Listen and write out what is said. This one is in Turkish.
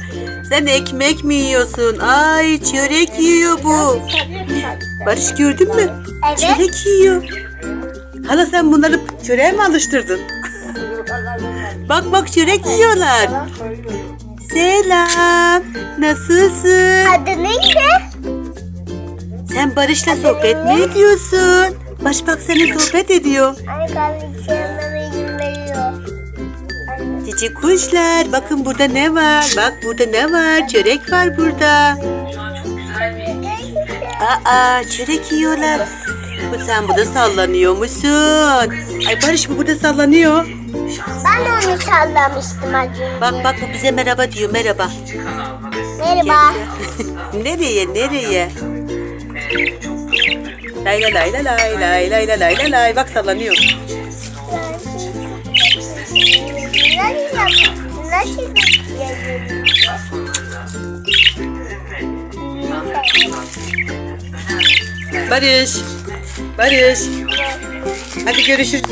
Sen ekmek mi yiyorsun? Ay çörek yiyor bu. Barış gördün mü? Evet. Çörek yiyor. Hala sen bunları çöreğe mi alıştırdın? Bak bak çörek yiyorlar. Selam. Nasılsın? Adı neydi? Sen Barış'la sohbet mi ediyorsun? Barış bak seninle sohbet ediyor. Ay kardeşim veriyor. Cici kuşlar. Bakın burada ne var? Bak burada ne var? Çörek var burada. Aa çörek yiyorlar. Bu sen burada sallanıyor musun? Ay Barış bu burada sallanıyor. Ben de onu sallamıştım önce. Bak bak bu bize merhaba diyor merhaba. Merhaba. nereye nereye? Lay lay lay lay lay lay lay lay lay lay bak sallanıyor. Nasıl Barış. Barış. Hadi görüşürüz.